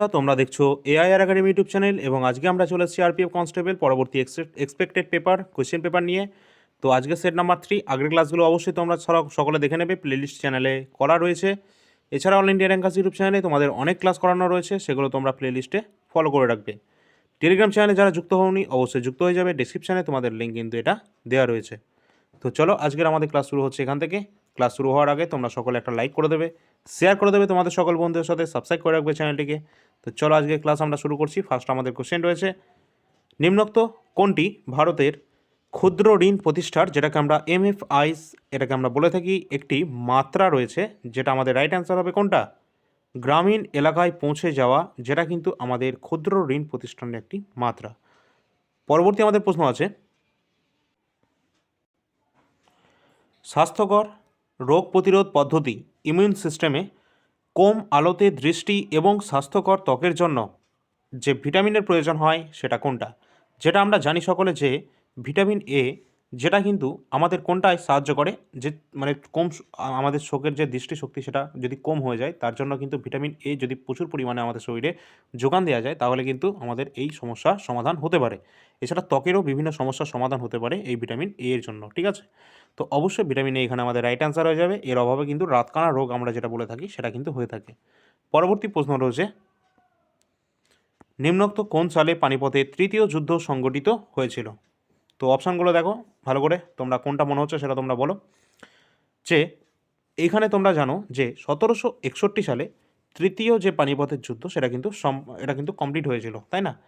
তোমরা দেখছ AIR academy YouTube channel এবং আজকে আমরা চলে এসেছি আরপিএফ কনস্টেবল পরবর্তী এক্সপেক্টেড পেপার কোয়েশ্চেন পেপার নিয়ে। তো আজকে সেট নাম্বার থ্রি আগের ক্লাসগুলো অবশ্যই তোমরা সরা- সকলে দেখে নেবে প্লেলিস্ট চ্যানেলে করা রয়েছে। এছাড়া অল ইন্ডিয়া র্যাঙ্কাস ইউটিউব চ্যানেলে তোমাদের অনেক ক্লাস করানো রয়েছে, সেগুলো তোমরা প্লেলিস্টে ফলো করে রাখবে। টেলিগ্রাম চ্যানেলে যারা যুক্ত হওনি, অবশ্যই যুক্ত হয়ে যাবে ডিসক্রিপশানে তোমাদের লিঙ্ক কিন্তু এটা দেওয়া রয়েছে। তো চলো, আজকের আমাদের ক্লাস শুরু হচ্ছে এখান থেকে। ক্লাস শুরু হওয়ার আগে তোমরা সকলে একটা লাইক করে দেবে। শেয়ার করে দেবে তোমাদের সকল বন্ধুদের সাথে সাবস্ক্রাইব করে রাখবে চ্যানেলটিকে তো চলো আজকে ক্লাস আমরা শুরু করছি। ফার্স্ট আমাদের কোশ্চেন রয়েছে, নিম্নোক্ত কোনটি ভারতের ক্ষুদ্র ঋণ প্রতিষ্ঠার, যেটাকে আমরা এমএফআইস এটাকে আমরা বলে থাকি, একটি মাত্রা রয়েছে, যেটা আমাদের রাইট অ্যান্সার হবে কোনটা? গ্রামীণ এলাকায় পৌঁছে যাওয়া, যেটা কিন্তু আমাদের ক্ষুদ্র ঋণ প্রতিষ্ঠানের একটি মাত্রা। পরবর্তী আমাদের প্রশ্ন আছে, স্বাস্থ্যকর রোগ প্রতিরোধ পদ্ধতি ইমিউন সিস্টেমে কম আলোতে দৃষ্টি এবং স্বাস্থ্যকর ত্বকের জন্য যে ভিটামিনের প্রয়োজন হয় সেটা কোনটা? যেটা আমরা জানি সকলে যে ভিটামিন এ যেটা কিন্তু আমাদের কোনটায় সাহায্য করে, যে মানে কম আমাদের চোখের যে দৃষ্টিশক্তি সেটা যদি কম হয়ে যায়, তার জন্য কিন্তু ভিটামিন এ যদি প্রচুর পরিমাণে আমাদের শরীরে যোগান দেওয়া যায়, তাহলে কিন্তু আমাদের এই সমস্যার সমাধান হতে পারে। এছাড়া ত্বকেরও বিভিন্ন সমস্যার সমাধান হতে পারে এই ভিটামিন এ এর জন্য, ঠিক আছে? তো অবশ্যই ভিটামিন এ এখানে আমাদের রাইট অ্যান্সার হয়ে যাবে। এর অভাবে কিন্তু রাতকানা রোগ আমরা যেটা বলে থাকি, সেটা কিন্তু হয়ে থাকে। পরবর্তী প্রশ্ন রয়েছে, নিম্নোক্ত কোন সালে পানিপথে তৃতীয় যুদ্ধ সংগঠিত হয়েছিল? তো অপশানগুলো দেখো, ভালো করে, তোমরা কোনটা মনে হচ্ছে সেটা তোমরা বলো। যে এইখানে তোমরা জানো যে, সতেরোশো একষট্টি সালে তৃতীয় যে পানিপথের যুদ্ধ, সেটা কিন্তু সম- এটা কিন্তু কমপ্লিট হয়েছিল, তাই না?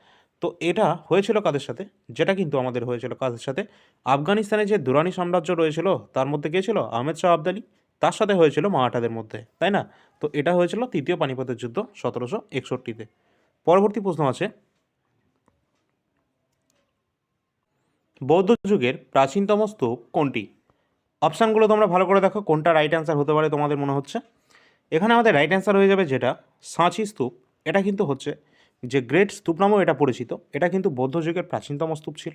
তো এটা হয়েছিল কাদের সাথে? যেটা কিন্তু আমাদের হয়েছিল কাদের সাথে? আফগানিস্তানে যে দুরানি সাম্রাজ্য রয়েছিল, তার মধ্যে কে ছিল? আহমেদ শাহ আবদালি। তার সাথে হয়েছিল মারাঠাদের মধ্যে, তাই না? তো এটা হয়েছিল তৃতীয় পানিপথের যুদ্ধ সতেরোশো একষট্টিতে। পরবর্তী প্রশ্ন আছে বৌদ্ধ যুগের প্রাচীনতম স্তূপ কোনটি? অপশানগুলো তোমরা ভালো করে দেখো, কোনটা রাইট অ্যান্সার হতে পারে তোমাদের মনে হচ্ছে। এখানে আমাদের রাইট অ্যান্সার হয়ে যাবে যেটা সাঁচি স্তূপ। এটা কিন্তু হচ্ছে যে গ্রেট স্তূপ নামেও এটা পরিচিত। এটা কিন্তু বৌদ্ধ যুগের প্রাচীনতম স্তূপ ছিল।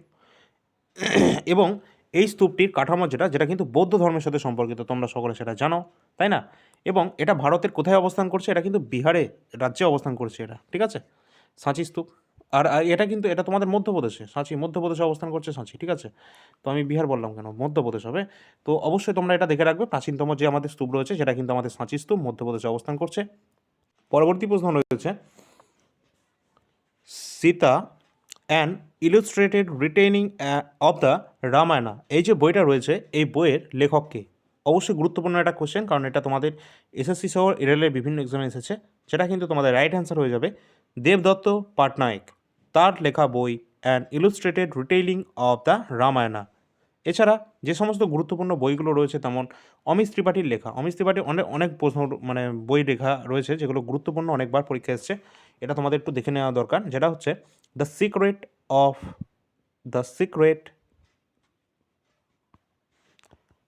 এবং এই স্তূপটির কাঠামো যেটা যেটা কিন্তু বৌদ্ধ ধর্মের সাথে সম্পর্কিত, তোমরা সকলে সেটা জানো, তাই না? এবং এটা ভারতের কোথায় অবস্থান করছে? এটা কিন্তু বিহারে রাজ্যে অবস্থান করছে এটা, ঠিক আছে? সাঁচি স্তূপ। আর এটা কিন্তু, এটা তোমাদের মধ্যপ্রদেশে। সাঁচি, মধ্যপ্রদেশে অবস্থান করছে সাঁচি, ঠিক আছে? তো আমি বিহার বললাম কেন? মধ্যপ্রদেশ হবে। তো অবশ্যই তোমরা এটা দেখে রাখবে। প্রাচীনতম যে আমাদের স্তূপ রয়েছে, সেটা কিন্তু আমাদের সাঁচি স্তূপ, মধ্যপ্রদেশে অবস্থান করছে। পরবর্তী প্রশ্ন রয়েছে, Sita and illustrated retelling of the Ramayana এই যে বইটা রয়েছে, এই বইয়ের লেখককে অবশ্যই গুরুত্বপূর্ণ একটা কোশ্চেন কারণ এটা তোমাদের এসএসসি সহ এরএলের বিভিন্ন এক্সামে এসেছে। যেটা কিন্তু তোমাদের রাইট অ্যান্সার হয়ে যাবে। দেবদত্ত পাটনায়ক। তার লেখা বই and illustrated retelling of the Ramayana এছাড়া যে সমস্ত গুরুত্বপূর্ণ বইগুলো রয়েছে তেমন অমিত ত্রিপাঠীর লেখা। অমিত ত্রিপাঠীর অনেক অনেক প্রশ্ন মানে বই লেখা রয়েছে যেগুলো গুরুত্বপূর্ণ অনেকবার পরীক্ষা এসছে। এটা তোমাদের একটু দেখে নেওয়া দরকার। যেটা হচ্ছে the secret of the secret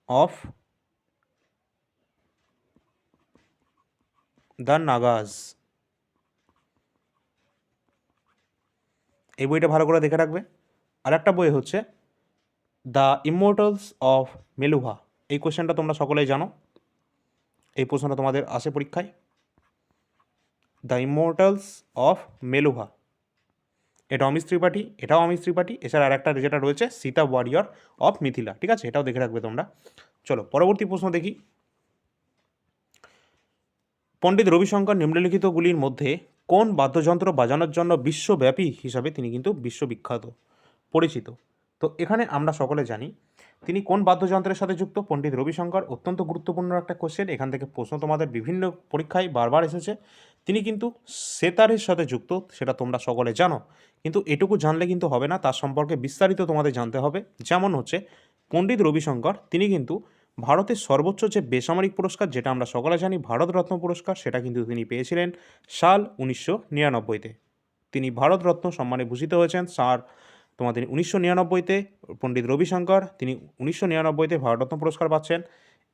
of the Nagas এই বইটা ভালো করে দেখে রাখবে। আর একটা বই হচ্ছে দ্য ইমোর্টালস অফ মেলুহা। এই কোশ্চেনটা তোমরা সকলেই জানো। এই প্রশ্নটা তোমাদের আসে পরীক্ষায়। The immortals of Meluha. এটা অমিত ত্রিপাঠী, এটাও অমিত ত্রিপাঠী, এছাড়া আরেকটা যেটা রয়েছে, সীতা ওয়ারিয়র অফ মিথিলা। ঠিক আছে? এটাও দেখে রাখবে তোমরা। চলো, পরবর্তী প্রশ্ন দেখি। পণ্ডিত রবিশঙ্কর নিম্নলিখিতগুলির মধ্যে কোন বাদ্যযন্ত্র বাজানোর জন্য বিশ্বব্যাপী হিসাবে তিনি কিন্তু বিশ্ববিখ্যাত, পরিচিত। তো এখানে আমরা সকলে জানি, তিনি কোন বাদ্যযন্ত্রের সাথে যুক্ত? পণ্ডিত রবিশঙ্কর, অত্যন্ত গুরুত্বপূর্ণ একটা কোশ্চেন এখান থেকে প্রশ্ন তোমাদের বিভিন্ন পরীক্ষায় বারবার এসেছে। তিনি কিন্তু সেতারের সাথে যুক্ত, সেটা তোমরা সকলে জানো। কিন্তু এটুকু জানলে কিন্তু হবে না, তার সম্পর্কে বিস্তারিত তোমাদের জানতে হবে। যেমন হচ্ছে, পণ্ডিত রবিশঙ্কর, তিনি কিন্তু ভারতের সর্বোচ্চ যে বেসামরিক পুরস্কার, যেটা আমরা সকলে জানি, ভারতরত্ন পুরস্কার, সেটা কিন্তু তিনি পেয়েছিলেন সাল উনিশশো নিরানব্বইতে। তিনি ভারতরত্ন সম্মানে ভূষিত হয়েছেন স্যার তোমাদের উনিশশো নিরানব্বইতে পণ্ডিত রবিশঙ্কর, তিনি উনিশশো নিরানব্বইতে ভারতরত্ন পুরস্কার পাচ্ছেন।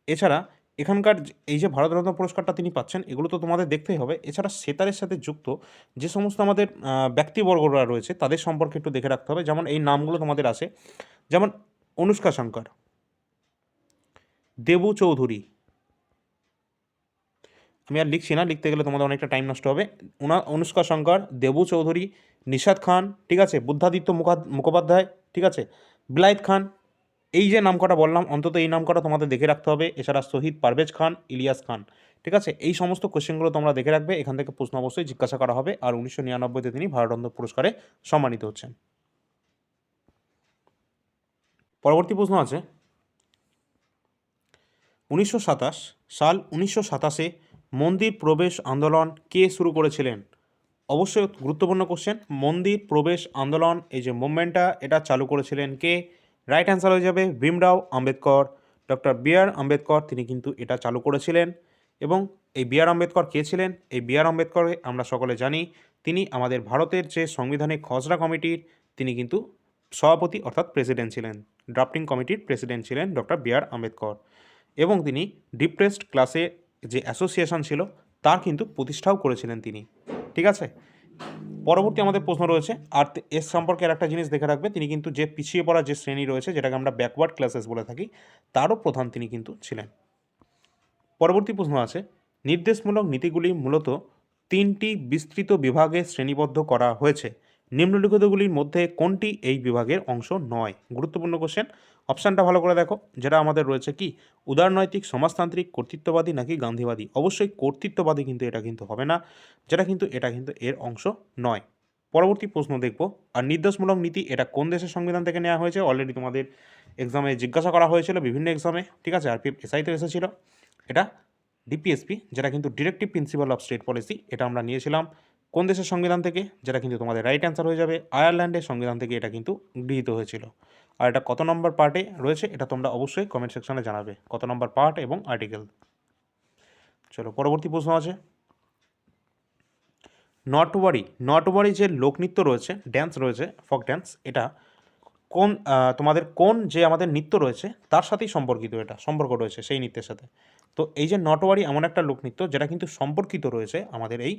এছাড়া এখানকার এই যে ভারতরত্ন পুরস্কারটা তিনি পাচ্ছেন, এগুলো তো তোমাদের দেখতেই হবে। এছাড়া সেতারের সাথে যুক্ত যে সমস্ত আমাদের ব্যক্তিবর্গরা রয়েছে, তাদের সম্পর্কে একটু দেখে রাখতে হবে। যেমন এই নামগুলো তোমাদের আছে। যেমন অনুষ্কা শঙ্কর দেবু চৌধুরী। আমি আর লিখছি না, লিখতে গেলে তোমাদের অনেকটা টাইম নষ্ট হবে। উনা, অনুষ্কা শঙ্কর, দেবু চৌধুরী নিশাদ খান, ঠিক আছে? বুদ্ধাদিত্য মুখা- মুখোপাধ্যায়, ঠিক আছে? বিলায়ত খান, এই যে নাম কটা বললাম, অন্তত এই নাম কটা তোমাদের দেখে রাখতে হবে। এছাড়া শহীদ পারভেজ খান, ইলিয়াস খান, ঠিক আছে? এই সমস্ত কোশ্চেনগুলো তোমরা দেখে রাখবে। এখান থেকে প্রশ্ন অবশ্যই জিজ্ঞাসা করা হবে। আর উনিশশো নিরানব্বইতে তিনি ভারতরত্ন পুরস্কারে সম্মানিত হচ্ছেন। পরবর্তী প্রশ্ন আছে। উনিশশো সাতাশ সাল উনিশশো সাতাশে মন্দির প্রবেশ আন্দোলন কে শুরু করেছিলেন? অবশ্যই গুরুত্বপূর্ণ কোশ্চেন মন্দির প্রবেশ আন্দোলন, এই যে মুভমেন্টটা এটা চালু করেছিলেন কে? রাইট অ্যান্সার হয়ে যাবে Bhimrao Ambedkar. Doctor B R Ambedkar, তিনি কিন্তু এটা চালু করেছিলেন। এবং এই বি আর আম্বেদকর কে ছিলেন? এই বি আর আম্বেদকর আমরা সকলে জানি, তিনি আমাদের ভারতের যে সংবিধানিক খসড়া কমিটির, তিনি কিন্তু সভাপতি অর্থাৎ প্রেসিডেন্ট ছিলেন। ড্রাফটিং কমিটির প্রেসিডেন্ট ছিলেন ডক্টর বি আর আম্বেদকর। এবং তিনি ডিপ্রেসড ক্লাসে যে অ্যাসোসিয়েশন ছিল, তার কিন্তু প্রতিষ্ঠাও করেছিলেন তিনি। ঠিক আছে? পরবর্তী আমাদের প্রশ্ন রয়েছে, আর এর সম্পর্কে একটা জিনিস দেখে রাখবে, তিনি কিন্তু যে পিছিয়ে পড়া যে শ্রেণি রয়েছে, যেটাকে আমরা ব্যাকওয়ার্ড ক্লাসেস বলে থাকি, তারও প্রধান তিনি কিন্তু ছিলেন। পরবর্তী প্রশ্ন আছে, নির্দেশমূলক নীতিগুলি মূলত তিনটি বিস্তৃত বিভাগে শ্রেণীবদ্ধ করা হয়েছে। নিম্নলিখিতগুলির মধ্যে কোনটি এই বিভাগের অংশ নয়? গুরুত্বপূর্ণ কোশ্চেন অপশানটা ভালো করে দেখো, যেটা আমাদের রয়েছে কি? উদারনৈতিক, সমাজতান্ত্রিক, কর্তৃত্ববাদী নাকি গান্ধীবাদী? অবশ্যই কর্তৃত্ববাদী কিন্তু এটা কিন্তু হবে না, যেটা কিন্তু, এটা কিন্তু এর অংশ নয়। পরবর্তী প্রশ্ন দেখব, আর নির্দেশমূলক নীতি এটা কোন দেশের সংবিধান থেকে নেওয়া হয়েছে? অলরেডি তোমাদের এক্সামে জিজ্ঞাসা করা হয়েছিল, বিভিন্ন এক্সামে ঠিক আছে? আরপিএফ এসআইতে এসেছিল। এটা ডিপিএসপি যেটা কিন্তু directive principle of state policy এটা আমরা নিয়েছিলাম। কোন দেশের সংবিধান থেকে? যেটা কিন্তু তোমাদের রাইট অ্যান্সার হয়ে যাবে। আয়ারল্যান্ডের সংবিধান থেকে এটা কিন্তু গৃহীত হয়েছিল। আর এটা কত নম্বর পার্টে রয়েছে এটা তোমরা অবশ্যই কমেন্ট সেকশনে জানাবে। কত নম্বর পার্ট এবং আর্টিকেল চলো, পরবর্তী প্রশ্ন আছে। নটওয়ারি নটওয়ারি যে লোকনৃত্য রয়েছে ড্যান্স রয়েছে ফক ড্যান্স এটা কোন তোমাদের কোন যে আমাদের নৃত্য রয়েছে, তার সাথেই সম্পর্কিত এটা, সম্পর্ক রয়েছে সেই নৃত্যের সাথে। তো এই যে নটওয়ারি এমন একটা লোকনৃত্য, যেটা কিন্তু সম্পর্কিত রয়েছে আমাদের এই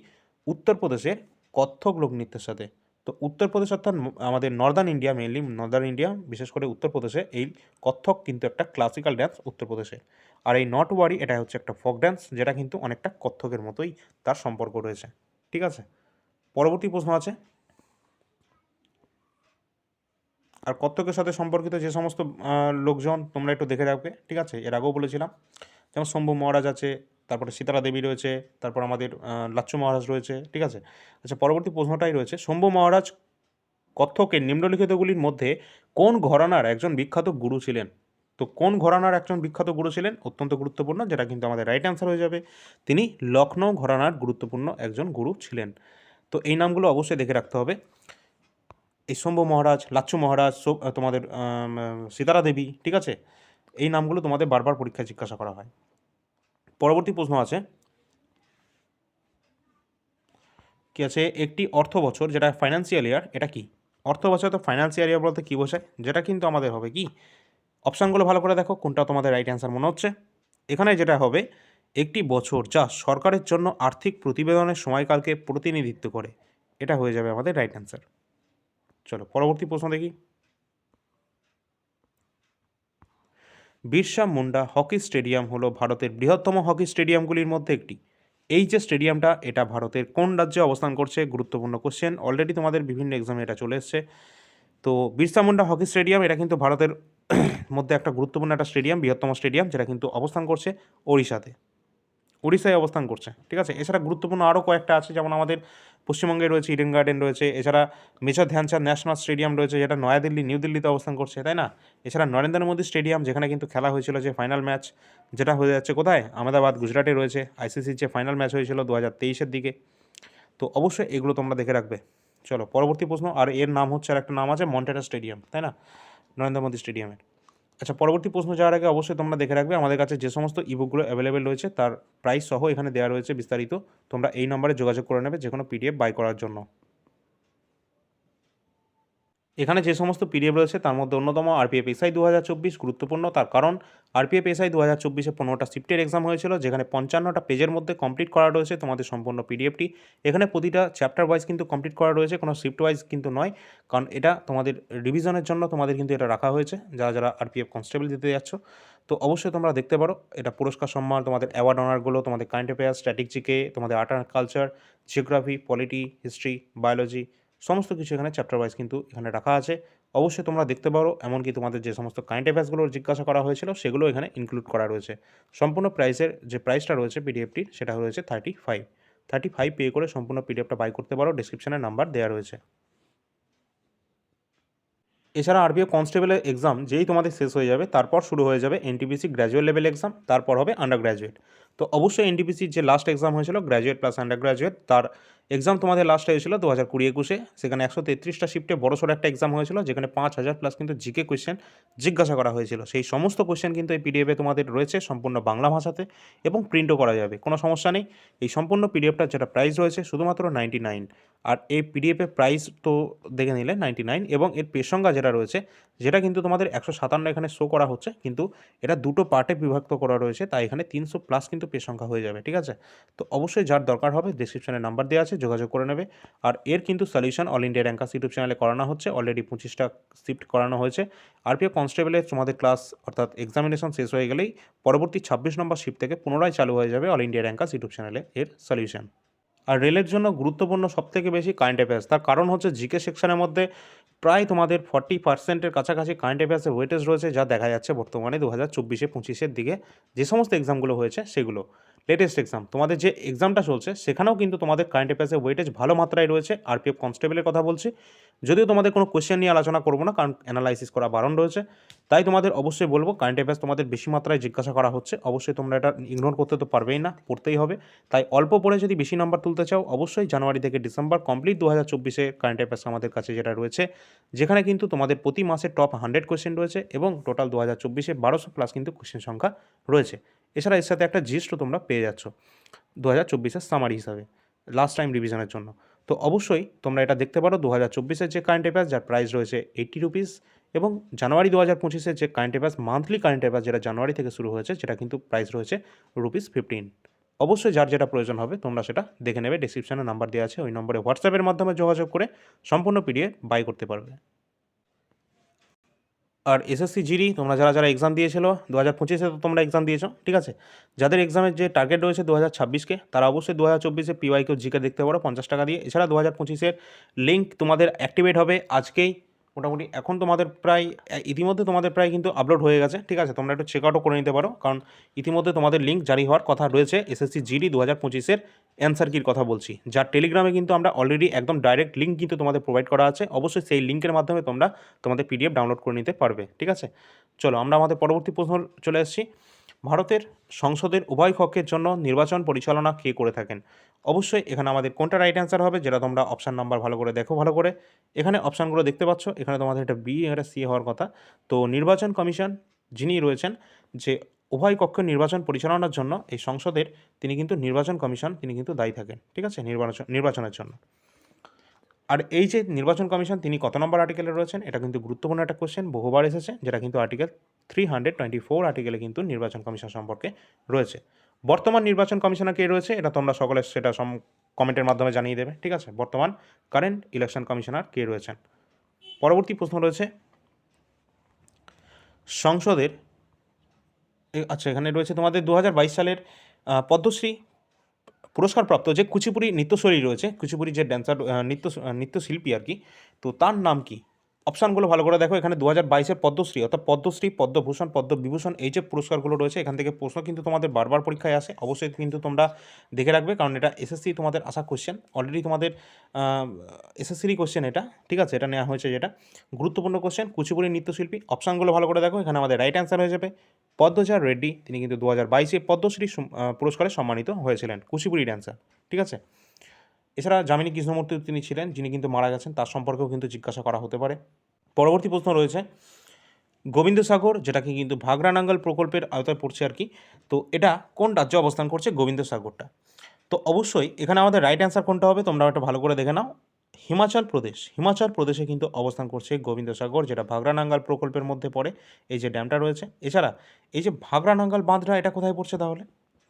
উত্তরপ্রদেশের কত্থক লোকনৃত্যের সাথে। তো উত্তরপ্রদেশ অর্থাৎ আমাদের northern India mainly northern India বিশেষ করে উত্তরপ্রদেশে এই কত্থক কিন্তু একটা ক্লাসিক্যাল ড্যান্স উত্তরপ্রদেশে। আর এই নটওয়ারি এটা হচ্ছে একটা ফক ড্যান্স যেটা কিন্তু অনেকটা কত্থকের মতোই তার সম্পর্ক রয়েছে। ঠিক আছে? পরবর্তী প্রশ্ন আছে। আর কত্থকের সাথে সম্পর্কিত যে সমস্ত লোকজন, তোমরা একটু দেখে রাখবে। ঠিক আছে? এর আগেও বলেছিলাম। যেমন শম্ভু মহারাজ আছে? তারপরে সীতারা দেবী রয়েছে, তারপর আমাদের লাচ্ছু মহারাজ রয়েছে, ঠিক আছে? আচ্ছা পরবর্তী প্রশ্নটাই রয়েছে, শম্ভু মহারাজ কত্থকের নিম্নলিখিতগুলির মধ্যে কোন ঘরানার একজন বিখ্যাত গুরু ছিলেন? তো কোন ঘরানার একজন বিখ্যাত গুরু ছিলেন? অত্যন্ত গুরুত্বপূর্ণ, যেটা কিন্তু আমাদের রাইট অ্যান্সার হয়ে যাবে। তিনি লখনৌ ঘরানার গুরুত্বপূর্ণ একজন গুরু ছিলেন। তো এই নামগুলো অবশ্যই দেখে রাখতে হবে। এই শম্ভু মহারাজ, লাচ্ছু মহারাজ তোমাদের সীতারা দেবী, ঠিক আছে? এই নামগুলো তোমাদের বারবার পরীক্ষায় জিজ্ঞাসা করা হয়। পরবর্তী প্রশ্ন আছে। কি আছে? একটি অর্থ বছর যেটা ফাইন্যান্সিয়াল ইয়ার এটা কি? অর্থ বছর তো ফাইন্যান্সিয়াল ইয়ার বলতে কী বোঝায়? যেটা কিন্তু আমাদের হবে কি? অপশানগুলো ভালো করে দেখো, কোনটা তোমাদের রাইট অ্যান্সার মনে হচ্ছে। এখানে যেটা হবে, একটি বছর যা সরকারের জন্য আর্থিক প্রতিবেদনের সময়কালকে প্রতিনিধিত্ব করে। এটা হয়ে যাবে আমাদের রাইট অ্যান্সার চলো, পরবর্তী প্রশ্ন দেখি। বিরসা মুন্ডা হকি স্টেডিয়াম হলো ভারতের বৃহত্তম হকি স্টেডিয়ামগুলির মধ্যে একটি। এই যে স্টেডিয়ামটা, এটা ভারতের কোন রাজ্যে অবস্থান করছে, গুরুত্বপূর্ণ কোশ্চেন অলরেডি তোমাদের বিভিন্ন এক্সামে এটা চলে এসছে। তো বিরসা মুন্ডা হকি স্টেডিয়াম, এটা কিন্তু ভারতের মধ্যে একটা গুরুত্বপূর্ণ একটা স্টেডিয়াম, বৃহত্তম স্টেডিয়াম, যেটা কিন্তু অবস্থান করছে ওড়িশাতে। উড়িষ্যায় অবস্থান করছে, ঠিক আছে? এছাড়া গুরুত্বপূর্ণ আরও কয়েকটা আছে, যেমন আমাদের পশ্চিমবঙ্গে রয়েছে ইডেন গার্ডেন রয়েছে, এছাড়া মেজর ধ্যানচাঁদ ন্যাশনাল স্টেডিয়াম রয়েছে, যেটা নয়াদিল্লি নিউ দিল্লিতে অবস্থান করছে, তাই না? এছাড়া নরেন্দ্র মোদী স্টেডিয়াম যেখানে কিন্তু খেলা হয়েছিল যে ফাইনাল ম্যাচ যেটা হয়ে যাচ্ছে কোথায়? আহমেদাবাদ, গুজরাটে রয়েছে আইসিসির যে ফাইনাল ম্যাচ হয়েছিল দু হাজার তেইশের দিকে। তো অবশ্যই এগুলো তোমরা দেখে রাখবে। চলো, পরবর্তী প্রশ্ন, আর এর নাম হচ্ছে আর একটা নাম আছে মন্টেরা স্টেডিয়াম তাই না? নরেন্দ্র মোদী স্টেডিয়ামের আচ্ছা পরবর্তী প্রশ্ন যাওয়ার আগে অবশ্যই তোমরা দেখে রাখবে, আমাদের কাছে যে সমস্ত ইবুকগুলো অ্যাভেলেবেল রয়েছে, তার প্রাইস সহ এখানে দেওয়া রয়েছে বিস্তারিত। তোমরা এই নম্বরে যোগাযোগ করে নেবে যে কোনো পিডিএফ বাই করার জন্য। এখানে যে সমস্ত পিডিএফ রয়েছে, তার মধ্যে অন্যতম আরপিএফ এসআই দু হাজার চব্বিশ গুরুত্বপূর্ণ, তার কারণ আরপিএফ এসআই দু হাজার চব্বিশে পনেরোটা শিফটের এক্সাম হয়েছিল, যেখানে পঞ্চান্নটা পেজের মধ্যে কমপ্লিট করা রয়েছে তোমাদের সম্পূর্ণ পিডিএফটি এখানে প্রতিটা চ্যাপ্টার ওয়াইজ কিন্তু কমপ্লিট করা রয়েছে, কোনো শিফট ওয়াইজ কিন্তু নয়, কারণ এটা তোমাদের রিভিশনের জন্য তোমাদের কিন্তু এটা রাখা হয়েছে, যারা যারা আরপিএফ কনস্টেবল দিতে যাচ্ছ। তো অবশ্যই তোমরা দেখতে পারো, এটা পুরস্কার সম্মান, তোমাদের অ্যাওয়ার্ড অনারগুলো তোমাদের কারেন্ট অ্যাফেয়ার্স স্ট্যাটিক জিকে তোমাদের art and culture geography polity history biology সমস্ত কিছু এখানে চ্যাপ্টার ওয়াইজ কিন্তু এখানে রাখা আছে। অবশ্যই তোমরা দেখতে পারো, এমনকি তোমাদের যে সমস্ত কারেন্ট অ্যাফেয়ার্সগুলো জিজ্ঞাসা করা হয়েছিল, সেগুলো এখানে ইনক্লুড করা রয়েছে। সম্পূর্ণ প্রাইসের যে প্রাইসটা রয়েছে পিডিএফটির সেটা রয়েছে thirty five thirty five pay করে সম্পূর্ণ পিডিএফটা বাই করতে পারো ডিসক্রিপশনে নাম্বার দেওয়া রয়েছে। এছাড়া আরবিএফ কনস্টেবলের এক্সাম যেই তোমাদের শেষ হয়ে যাবে, তারপর শুরু হয়ে যাবে এনটিপিসি গ্র্যাজুয়েট লেভেল এক্সাম তারপর হবে আন্ডার গ্র্যাজুয়েট তো অবশ্যই এনটিপিসির যে লাস্ট এক্সাম হয়েছিল গ্র্যাজুয়েট প্লাস আন্ডার গ্র্যাজুয়েট তার এক্সাম তোমাদের লাস্ট হয়েছিল দু হাজার কুড়ি একুশে। সেখানে একশো তেত্রিশটা শিফটে বড় সড়ো একটা এক্সাম হয়েছিল, যেখানে পাঁচ হাজার প্লাস কিন্তু জিকে কোয়েশ্চেন জিজ্ঞাসা করা হয়েছিল। সেই সমস্ত কোয়েশ্চেন কিন্তু এই পিডিএফে তোমাদের রয়েছে সম্পূর্ণ বাংলা ভাষাতে এবং প্রিন্টও করা যাবে, কোনো সমস্যা নেই। এই সম্পূর্ণ পিডিএফটার যেটা প্রাইস রয়েছে শুধুমাত্র নাইনটি নাইন আর এই পিডিএফের প্রাইস তো দেখে নিলে নাইনটি নাইন এবং এর সংখ্যা যেটা রয়েছে, যেটা কিন্তু তোমাদের একশো সাতান্ন এখানে শো করা হচ্ছে, কিন্তু এটা দুটো পার্টে বিভক্ত করা রয়েছে, তাই এখানে তিনশো প্লাস কিন্তু পের সংখ্যা হয়ে যাবে, ঠিক আছে? তো অবশ্যই যার দরকার হবে ডিসক্রিপশানে নাম্বার দেওয়া আছে, যোগাযোগ করে নেবে। আর এর কিন্তু solution all India Rankers YouTube চ্যানেলে করানো হচ্ছে অলরেডি পঁচিশটা শিফট করানো হয়েছে। আর আরপিএফ কনস্টেবলের তোমাদের ক্লাস অর্থাৎ এক্সামিনেশন শেষ হয়ে গেলেই পরবর্তী ছাব্বিশ নম্বর শিফট থেকে পুনরায় চালু হয়ে যাবে অল ইন্ডিয়া র্যাঙ্কাস ইউটিউব চ্যানেলে এর সলিউশন আর রেলের জন্য গুরুত্বপূর্ণ সবথেকে বেশি কারেন্ট অ্যাফেয়ার্স তার কারণ হচ্ছে জিকে সেকশনের মধ্যে প্রায় তোমাদের ফর্টি পার্সেন্টের কাছাকাছি কারেন্ট অ্যাফেয়ার্সের ওয়েটেজ রয়েছে, যা দেখা যাচ্ছে বর্তমানে দু হাজার চব্বিশে পঁচিশের দিকে যে সমস্ত এক্সামগুলো হয়েছে সেগুলো। লেটেস্ট এক্সাম তোমাদের যে এক্সামটা চলছে, সেখানেও কিন্তু তোমাদের কারেন্ট অ্যাফেয়ার্সের ওয়েটেজ ভালো মাত্রায় রয়েছে। আরপিএফ কনস্টেবলের কথা বলছি। যদিও তোমাদের কোনো কোয়েশ্চেন নিয়ে আলোচনা করব না, কারণ অ্যানালাইসিস করা বারণ রয়েছে, তাই তোমাদের অবশ্যই বলব কারেন্ট অ্যাফেয়ার্স তোমাদের বেশি মাত্রায় জিজ্ঞাসা করা হচ্ছে, অবশ্যই তোমরা এটা ইগনোর করতে তো পারবেই না, পড়তেই হবে। তাই অল্প পড়ে যদি বেশি নাম্বার তুলতে চাও, অবশ্যই জানুয়ারি থেকে ডিসেম্বর কমপ্লিট দু হাজার চব্বিশে কারেন্ট অ্যাফেয়ার্স আমাদের কাছে যেটা রয়েছে, যেখানে কিন্তু তোমাদের প্রতি মাসে টপ হান্ড্রেড কোয়েশ্চেন রয়েছে এবং টোটাল দু হাজার চব্বিশে বারোশো প্লাস কিন্তু কোয়েশ্চেন সংখ্যা রয়েছে। এছাড়া এর সাথে একটা জিস্টও তোমরা পেয়ে যাচ্ছ দু হাজার চব্বিশের সামারি হিসাবে লাস্ট টাইম রিভিশনের জন্য। তো অবশ্যই তোমরা এটা দেখতে পারো। দু হাজার চব্বিশের যে কারেন্ট অ্যাফেয়ার্স যার প্রাইস রয়েছে এইটি রুপিস এবং জানুয়ারি দু হাজার পঁচিশের যে current affairs monthly current affairs যেটা জানুয়ারি থেকে শুরু হয়েছে, সেটা কিন্তু প্রাইস রয়েছে রুপিস ফিফটিন অবশ্যই যার যেটা প্রয়োজন হবে, তোমরা সেটা দেখে নেবে। ডিসক্রিপশানে নাম্বার দেওয়া আছে। ওই নম্বরে হোয়াটসঅ্যাপের মাধ্যমে যোগাযোগ করে সম্পূর্ণ পিডিএফ বাই করতে পারবে। আর এসএসসি জিডি তোমরা যারা যারা এক্সাম দিয়েছিল দু হাজার পঁচিশে তো তোমরা এক্সাম দিয়েছ, ঠিক আছে? যাদের এক্সামের যে টার্গেট রয়েছে দু হাজার ছাব্বিশকে, তারা অবশ্যই দু হাজার চব্বিশে পিওয়াইকেও জিকে দেখতে পারো, পঞ্চাশ টাকা দিয়ে। এছাড়া দু হাজার পঁচিশের লিঙ্ক তোমাদের অ্যাক্টিভেট হবে আজকেই মোটামুটি এখন তোমাদের প্রায় ইতিমধ্যে তোমাদের প্রায় কিন্তু আপলোড হয়ে গেছে, ঠিক আছে? তোমরা একটু চেক আউটও করে নিতে পারো, কারণ ইতিমধ্যে তোমাদের লিঙ্ক জারি হওয়ার কথা রয়েছে এসএসসি জিডি দু হাজার পঁচিশের অ্যান্সার কির কথা বলছি। যার টেলিগ্রামে কিন্তু আমরা অলরেডি একদম ডাইরেক্ট লিঙ্ক কিন্তু তোমাদের প্রোভাইড করা আছে, অবশ্যই সেই লিঙ্কের মাধ্যমে তোমরা তোমাদের পিডিএফ ডাউনলোড করে নিতে পারবে, ঠিক আছে? চলো আমরা আমাদের পরবর্তী প্রশ্ন চলে এসেছি। ভারতের সংসদের উভয় কক্ষের জন্য নির্বাচন পরিচালনা কে করে থাকেন? অবশ্যই এখানে আমাদের কোনটা রাইট অ্যান্সার হবে যেটা তোমরা অপশান নাম্বার ভালো করে দেখো, ভালো করে। এখানে অপশানগুলো দেখতে পাচ্ছ, এখানে তোমাদের এটা বি এটা সি হওয়ার কথা। তো নির্বাচন কমিশন যিনি রয়েছেন, যে উভয় কক্ষের নির্বাচন পরিচালনার জন্য এই সংসদের, তিনি কিন্তু নির্বাচন কমিশন, তিনি কিন্তু দায়ী থাকেন, ঠিক আছে? নির্বাচন, নির্বাচনের জন্য। আর এই যে নির্বাচন কমিশন, তিনি কত নম্বর আর্টিকেলে রয়েছেন, এটা কিন্তু গুরুত্বপূর্ণ একটা কোশ্চেন বহুবার এসেছে, যেটা কিন্তু article three hundred twenty four আর্টিকেলে কিন্তু নির্বাচন কমিশন সম্পর্কে রয়েছে। বর্তমান নির্বাচন কমিশনার কে রয়েছে, এটা তোমরা সকলে সেটা সম কমেন্টের মাধ্যমে জানিয়ে দেবে, ঠিক আছে? বর্তমান কারেন্ট ইলেকশন কমিশনার কে রয়েছেন? পরবর্তী প্রশ্ন রয়েছে, সংসদের আচ্ছা এখানে রয়েছে তোমাদের দু হাজার বাইশ সালের পদ্মশ্রী পুরস্কারপ্রাপ্ত যে কুচিপুড়ি নৃত্যশৈলী রয়েছে কুচিপুরি যে ড্যান্সার নৃত্য নৃত্যশিল্পী আর কি, তো তার নাম কি? অপশানগুলো ভালো করে দেখো। এখানে দু হাজার বাইশের পদ্মশ্রী, অর্থাৎ পদ্মশ্রী, পদ্মভূষণ, পদ্মবিভূষণ, এই যে পুরস্কারগুলো রয়েছে, এখান থেকে প্রশ্ন কিন্তু তোমাদের বারবার পরীক্ষায় আসে। অবশ্যই কিন্তু তোমরা দেখে রাখবে, কারণ এটা এসএসসি তোমাদের আসা কোশ্চেন অলরেডি তোমাদের এসএসসিরই কোশ্চেন এটা, ঠিক আছে? এটা নেওয়া হয়েছে যেটা। গুরুত্বপূর্ণ কোশ্চেন কুচিপুড়ি নৃত্যশিল্পী। অপশানগুলো ভালো করে দেখো, এখানে আমাদের রাইট অ্যান্সার হয়ে যাবে। পদ্মজা রেড্ডি, তিনি কিন্তু দু হাজার বাইশে পদ্মশ্রী পুরস্কারে সম্মানিত হয়েছিলেন কুচিপুরি ড্যান্সার ঠিক আছে? এছাড়া যামিনী কৃষ্ণমূর্তি তিনি ছিলেন, যিনি কিন্তু মারা গেছেন, তার সম্পর্কেও কিন্তু জিজ্ঞাসা করা হতে পারে। পরবর্তী প্রশ্ন রয়েছে, গোবিন্দসাগর, যেটাকে কিন্তু ভাগরানাঙ্গল প্রকল্পের আওতায় পড়ছে আর কি, তো এটা কোন রাজ্যে অবস্থান করছে গোবিন্দ সাগরটা তো অবশ্যই এখানে আমাদের রাইট অ্যান্সার কোনটা হবে, তোমরা একটা ভালো করে দেখে নাও। হিমাচল প্রদেশ, হিমাচল প্রদেশে কিন্তু অবস্থান করছে গোবিন্দ সাগর যেটা ভাগরা নাঙ্গাল প্রকল্পের মধ্যে পড়ে, এই যে ড্যামটা রয়েছে। এছাড়া এই যে ভাগরা নাঙ্গাল বাঁধটা এটা কোথায় পড়ছে তাহলে?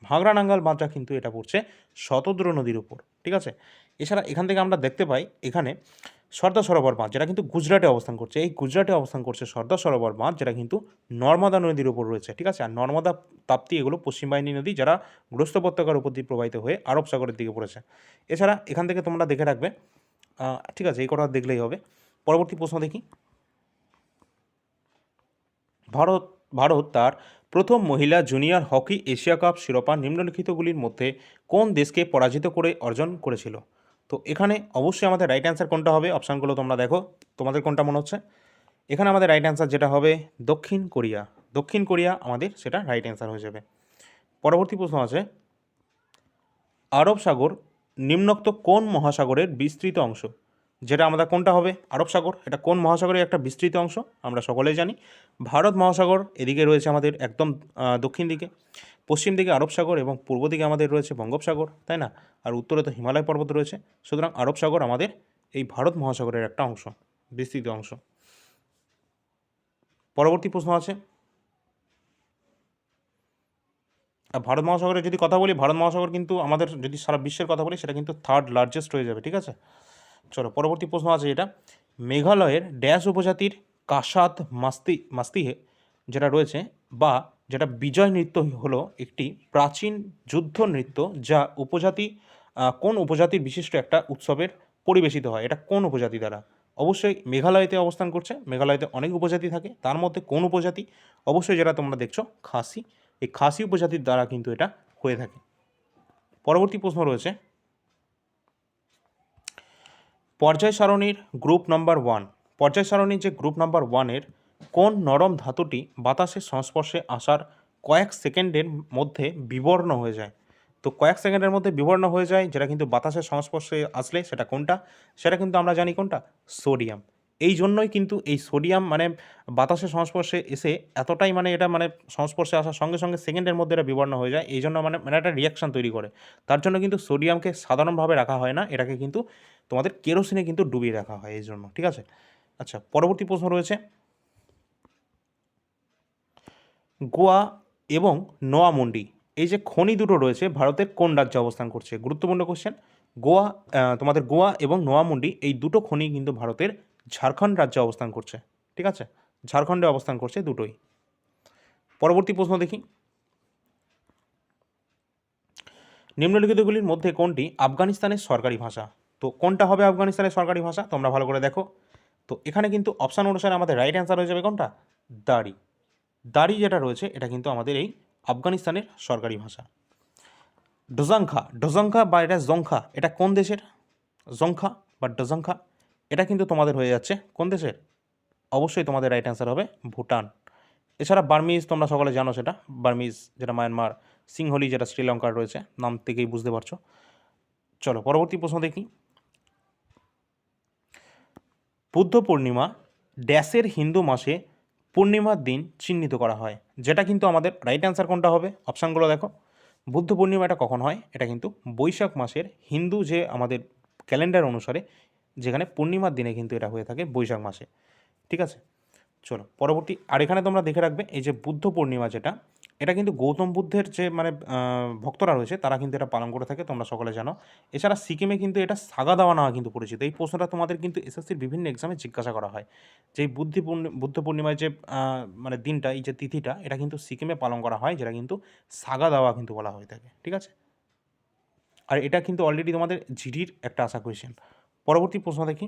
ভাগরানাঙ্গাল বাঁধটা কিন্তু এটা পড়ছে শতদ্র নদীর উপর, ঠিক আছে? এছাড়া এখান থেকে আমরা দেখতে পাই এখানে সর্দার সরোবর বাঁধ, যেটা কিন্তু গুজরাটে অবস্থান করছে। এই গুজরাটে অবস্থান করছে সর্দার সরোবর বাঁধ, যেটা কিন্তু নর্মদা নদীর উপর রয়েছে, ঠিক আছে? আর নর্মদা তাপ্তি এগুলো পশ্চিম বাহিনী নদী, যারা গ্রস্ত উপত্যকার উপর দিয়ে প্রবাহিত হয়ে আরব সাগরের দিকে পড়েছে। এছাড়া এখান থেকে তোমরা দেখে রাখবে ঠিক আছে, এই কথা দেখলেই হবে। পরবর্তী প্রশ্ন দেখি। ভারত ভারত তার প্রথম মহিলা জুনিয়র হকি এশিয়া কাপ শিরোপা নিম্নলিখিতগুলির মধ্যে কোন দেশকে পরাজিত করে অর্জন করেছিল? তো এখানে অবশ্যই আমাদের রাইট অ্যান্সার কোনটা হবে? অপশানগুলো তোমরা দেখো। তোমাদের কোনটা মনে হচ্ছে? এখানে আমাদের রাইট অ্যান্সার যেটা হবে দক্ষিণ কোরিয়া। দক্ষিণ কোরিয়া আমাদের সেটা রাইট অ্যান্সার হয়ে যাবে। পরবর্তী প্রশ্ন আছে, আরব সাগর নিম্নোক্ত কোন মহাসাগরের বিস্তৃত অংশ? যেটা আমাদের কোনটা হবে? আরব সাগর। এটা কোন মহাসাগরের একটা বিস্তৃত অংশ? আমরা সকলেই জানি। ভারত মহাসাগর, এদিকে রয়েছে আমাদের একদম দক্ষিণ দিকে। পশ্চিম দিকে আরব সাগর এবং পূর্ব দিকে আমাদের রয়েছে বঙ্গোপসাগর, তাই না? আর উত্তরে তো হিমালয় পর্বত রয়েছে। সুতরাং আরব সাগর আমাদের এই ভারত মহাসাগরের একটা অংশ, বিস্তৃত অংশ। পরবর্তী প্রশ্ন আছে। আর ভারত মহাসাগরের যদি কথা বলি, ভারত মহাসাগর কিন্তু আমাদের যদি সারা বিশ্বের কথা বলি, সেটা কিন্তু থার্ড লার্জেস্ট হয়ে যাবে, ঠিক আছে? চলো পরবর্তী প্রশ্ন আছে এটা মেঘালয়ের ড্যাশ উপজাতির কাসাত মাস্তি, মাস্তিহে যেটা রয়েছে বা যেটা বিজয় নৃত্য হলো একটি প্রাচীন যুদ্ধ নৃত্য যা উপজাতি কোন উপজাতির বিশিষ্ট একটা উৎসবের পরিবেশিত হয়, এটা কোন উপজাতি দ্বারা? অবশ্যই মেঘালয়তে অবস্থান করছে, মেঘালয়তে অনেক উপজাতি থাকে, তার মধ্যে কোন উপজাতি? অবশ্যই যেটা তোমরা দেখছ, খাসি। এই খাসি উপজাতির দ্বারা কিন্তু এটা হয়ে থাকে। পরবর্তী প্রশ্ন রয়েছে পর্যায় সারণীর গ্রুপ নম্বর ওয়ান। পর্যায় সারণীর যে গ্রুপ নম্বর ওয়ানের কোন নরম ধাতুটি বাতাসের সংস্পর্শে আসার কয়েক সেকেন্ডের মধ্যে বিবর্ণ হয়ে যায়? তো কয়েক সেকেন্ডের মধ্যে বিবর্ণ হয়ে যায়, যেটা কিন্তু বাতাসের সংস্পর্শে আসলে সেটা কোনটা? সেটা কিন্তু আমরা জানি কোনটা? সোডিয়াম। এই জন্যই কিন্তু এই সোডিয়াম মানে বাতাসের সংস্পর্শে এসে এতটাই মানে এটা মানে সংস্পর্শে আসার সঙ্গে সঙ্গে সেকেন্ডের মধ্যে এটা বিবর্ণ হয়ে যায়। এই জন্য মানে মানে একটা রিয়াকশান তৈরি করে। তার জন্য কিন্তু সোডিয়ামকে সাধারণভাবে রাখা হয় না। এটাকে কিন্তু তোমাদের কেরোসিনে কিন্তু ডুবিয়ে রাখা হয় এই জন্য। ঠিক আছে? আচ্ছা পরবর্তী প্রশ্ন রয়েছে। গোয়া এবং নোয়ামুন্ডি এই যে খনি দুটো রয়েছে, ভারতের কোন রাজ্যে অবস্থান করছে? গুরুত্বপূর্ণ কোশ্চেন গোয়া তোমাদের গোয়া এবং নোয়ামুন্ডি এই দুটো খনি কিন্তু ভারতের ঝাড়খণ্ড রাজ্যে অবস্থান করছে, ঠিক আছে? ঝাড়খণ্ডে অবস্থান করছে দুটোই। পরবর্তী প্রশ্ন দেখি। নিম্নলিখিতগুলির মধ্যে কোনটি আফগানিস্তানের সরকারি ভাষা? তো কোনটা হবে আফগানিস্তানের সরকারি ভাষা? তোমরা ভালো করে দেখো। তো এখানে কিন্তু অপশান অনুসারে আমাদের রাইট অ্যান্সার হয়ে যাবে কোনটা? দাড়ি। দাড়ি যেটা রয়েছে, এটা কিন্তু আমাদের এই আফগানিস্তানের সরকারি ভাষা। ডোজাংখা। ডোজাংখা বা এটা জংখা, এটা কোন দেশের? জংখা বা ডোজাংখা। এটা কিন্তু তোমাদের হয়ে যাচ্ছে। কোন দেশের অবশ্যই তোমাদের রাইট অ্যান্সার হবে ভুটান। এছাড়া বার্মিজ, তোমরা সকলে জানো সেটা। বার্মিজ, যেটা মায়ানমার, সিংহলি, যেটা শ্রীলঙ্কার রয়েছে। নাম থেকেই বুঝতে পারছ। চলো, পরবর্তী প্রশ্ন দেখি। বুদ্ধ পূর্ণিমা ড্যাশের হিন্দু মাসে পূর্ণিমার দিন চিহ্নিত করা হয়। যেটা কিন্তু আমাদের রাইট অ্যান্সার কোনটা হবে? অপশানগুলো দেখো। বুদ্ধ পূর্ণিমা এটা কখন হয়? এটা কিন্তু বৈশাখ মাসের হিন্দু যে আমাদের ক্যালেন্ডার অনুসারে যেখানে পূর্ণিমার দিনে কিন্তু এটা হয়ে থাকে, বৈশাখ মাসে। ঠিক আছে? চলো, পরবর্তী, আর এখানে তোমরা দেখে রাখবে, এই যে বুদ্ধ পূর্ণিমা যেটা, এটা কিন্তু গৌতম বুদ্ধের যে মানে ভক্তরা রয়েছে, তারা কিন্তু এটা পালন করে থাকে, তোমরা সকলে জানো। এছাড়া সিকিমে কিন্তু এটা সাগা দাওয়া নেওয়া কিন্তু পরিচিত। এই প্রশ্নটা তোমাদের কিন্তু এসএসসির বিভিন্ন এক্সামে জিজ্ঞাসা করা হয়। যে বুদ্ধি বুদ্ধ পূর্ণিমায় যে মানে দিনটা, এই যে তিথিটা, এটা কিন্তু সিকিমে পালন করা হয়, যেটা কিন্তু সাগা দাওয়া কিন্তু বলা হয়ে থাকে। ঠিক আছে? আর এটা কিন্তু অলরেডি তোমাদের জিডির একটা আশা কোয়েশ্চেন পরবর্তী প্রশ্ন দেখি।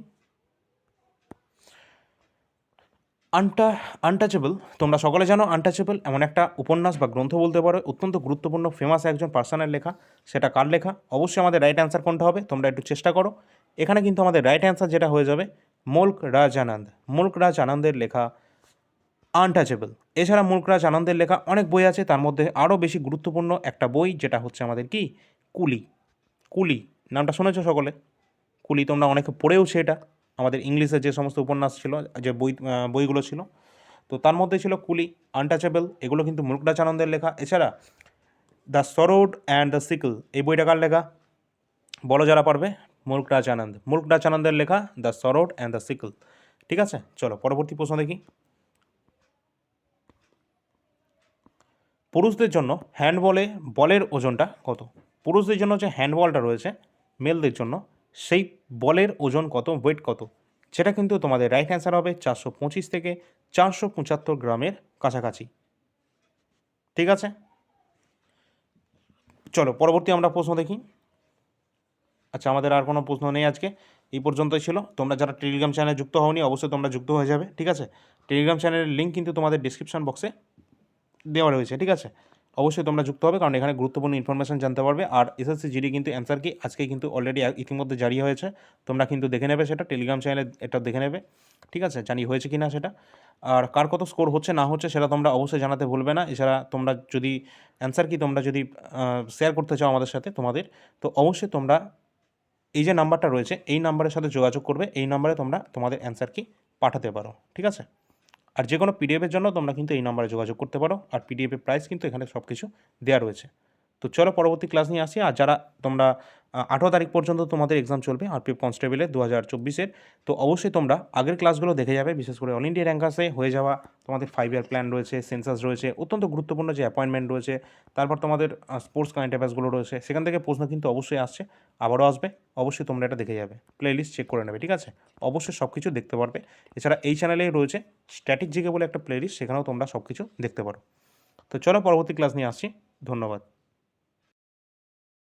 আনটা আনটাচেবল তোমরা সকলে জানো আনটাচেবল এমন একটা উপন্যাস বা গ্রন্থ বলতে পারো, অত্যন্ত গুরুত্বপূর্ণ ফেমাস একজন পার্সনের লেখা। সেটা কার লেখা? অবশ্যই আমাদের রাইট অ্যান্সার কোনটা হবে, তোমরা একটু চেষ্টা করো। এখানে কিন্তু আমাদের রাইট অ্যান্সার যেটা হয়ে যাবে মুল্ক রাজ আনন্দ মুল্ক রাজ আনন্দের লেখা আনটাচেবল এছাড়া মুল্করাজ আনন্দের লেখা অনেক বই আছে, তার মধ্যে আরও বেশি গুরুত্বপূর্ণ একটা বই, যেটা হচ্ছে আমাদের কি? কুলি। কুলি। নামটা শুনেছো সকলে? কুলি তোমরা অনেকে পড়েওছে এটা। আমাদের ইংলিশে যে সমস্ত উপন্যাস ছিল, যে বই বইগুলো ছিল, তো তার মধ্যে ছিল কুলি আনটাচেবল এগুলো কিন্তু মুল্করাজ আনন্দের লেখা। এছাড়া the sword and the sickle, এই বইটা কার লেখা? বলো যারা পারবে মুল্করাজ আনন্দের লেখা the sword and the sickle. ঠিক আছে? চলো, পরবর্তী প্রশ্ন দেখি। পুরুষদের জন্য হ্যান্ডবলে, বলের ওজনটা কত? পুরুষদের জন্য যে হ্যান্ডবলটা রয়েছে, মেলদের জন্য সেই বলের ওজন কত ওয়েট কত? সেটা কিন্তু তোমাদের রাইট অ্যান্সার হবে চারশো পঁচিশ থেকে চারশো পঁচাত্তর গ্রামের কাছাকাছি। ঠিক আছে? চলো, পরবর্তী আমরা প্রশ্ন দেখি। আচ্ছা আমাদের আর কোনো প্রশ্ন নেই আজকে। এই পর্যন্তই ছিল। তোমরা যারা টেলিগ্রাম চ্যানেলে যুক্ত হওনি, অবশ্যই তোমরা যুক্ত হয়ে যাবে। ঠিক আছে? টেলিগ্রাম চ্যানেলের লিঙ্ক কিন্তু তোমাদের ডিসক্রিপশন বক্সে দেওয়া রয়েছে। ঠিক আছে? অবশ্যই তোমরা যুক্ত হবে, কারণ এখানে গুরুত্বপূর্ণ ইনফরমেশন জানতে পারবে। আর এসএসসি জিডি কিন্তু অ্যান্সার কি? আজকে কিন্তু অলরেডি ইতিমধ্যে জারি হয়েছে। তোমরা কিন্তু দেখে নেবে সেটা টেলিগ্রাম চ্যানেলে এটা দেখে নেবে। ঠিক আছে? জানি হয়েছে কি না সেটা? আর কার কত স্কোর হচ্ছে, না হচ্ছে সেটা তোমরা অবশ্যই জানাতে ভুলবে না। এছাড়া তোমরা যদি অ্যান্সার কি তোমরা যদি শেয়ার করতে চাও আমাদের সাথে, তোমাদের, তো অবশ্যই তোমরা এই যে নাম্বারটা রয়েছে, এই নাম্বারের সাথে যোগাযোগ করবে। এই নাম্বারে তোমরা তোমাদের অ্যান্সার কি পাঠাতে পারো। ঠিক আছে? আর যে কোনো পিডিএফের জন্য তোমরা কিন্তু এই নাম্বারে যোগাযোগ করতে পারো। আর পিডিএফের প্রাইস কিন্তু এখানে সব কিছু দেওয়া রয়েছে। তো চলো পরবর্তী ক্লাস নিয়ে আসি। আর যারা তোমরা আঠারো তারিখ পর্যন্ত তোমাদের এক্সাম চলবে আরপিএফ কনস্টেবলের দু হাজার চব্বিশের তো অবশ্যই তোমরা আগের ক্লাসগুলো দেখে যাবে। বিশেষ করে অল ইন্ডিয়া র্যাঙ্কাসে হয়ে যাওয়া, তোমাদের ফাইভ ইয়ার প্ল্যান রয়েছে সেন্সাস রয়েছে, অত্যন্ত গুরুত্বপূর্ণ যে অ্যাপয়েন্টমেন্ট রয়েছে, তারপর তোমাদের স্পোর্টস কারেন্ট অ্যাফেয়ার্সগুলো রয়েছে, সেখান থেকে প্রশ্ন কিন্তু অবশ্যই আসছে, আবারও আসবে, অবশ্যই তোমরা এটা দেখে যাবে প্লেলিস্ট চেক করে নেবে, ঠিক আছে? অবশ্যই সব কিছু দেখতে পারবে। এছাড়া এই চ্যানেলেই রয়েছে স্ট্যাটিক জিকে বলে একটা প্লেলিস্ট সেখানেও তোমরা সব কিছু দেখতে পারো। তো চলো পরবর্তী ক্লাস নিয়ে আসছি, ধন্যবাদ।